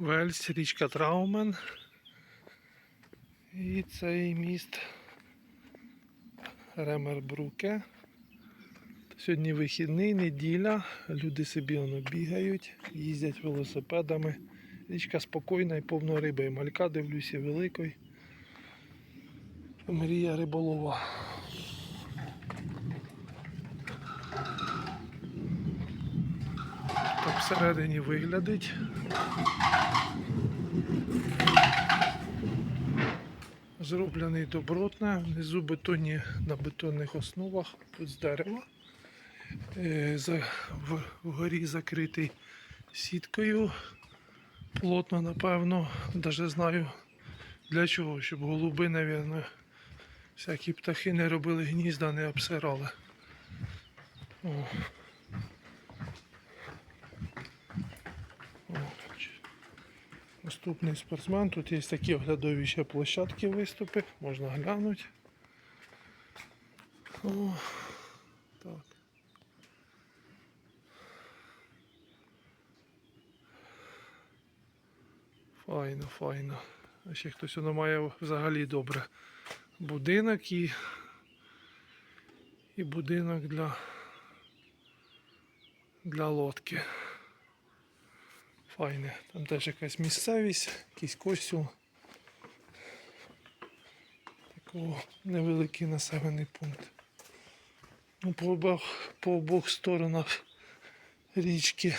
Вельс, річка Траумен. І цей міст Ремербруке. Сьогодні вихідний, неділя. Люди собі воно бігають, їздять велосипедами. Річка спокійна і повно риби. Малька дивлюся великої. Мрія риболова. Так всередині виглядить. Зроблений добротно, внизу бетонні на бетонних основах, з дерева. Е, вгорі закритий сіткою. Плотно, напевно, навіть знаю для чого, щоб голуби, мабуть, всякі птахи не робили гнізда, не обсирали. О, Наступний спортсмен. Тут є такі оглядові ще площадки виступи, можна глянути. О, так. Файно, файно. А ще хтось воно має взагалі добре. Будинок і, і будинок для, для лодки. Файне. Там теж якась місцевість, якийсь костюм. Такого невеликий населений пункт. Ну, по обох, по обох сторонах річки.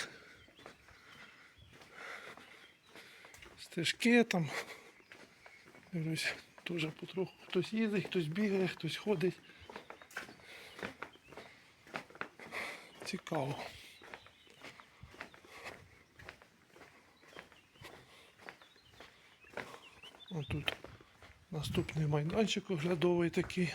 Стежки там. Дивлюсь, теж потроху хтось їздить, хтось бігає, хтось ходить. Цікаво. Ось тут наступний майданчик оглядовий такий.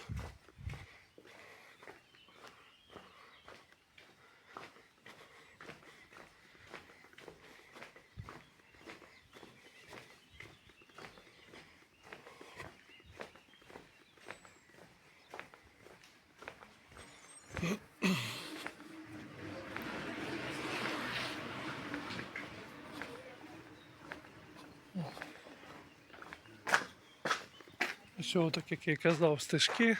Що так, як я казав, стежки.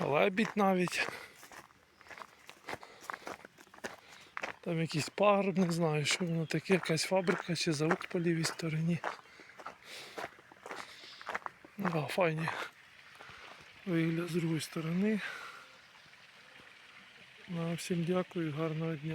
Лебідь навіть. Там якийсь пагорб, не знаю, що воно таке, якась фабрика чи завод по лівій стороні. Да, файні. Вигляд з другої сторони. Ну, всім дякую, гарного дня.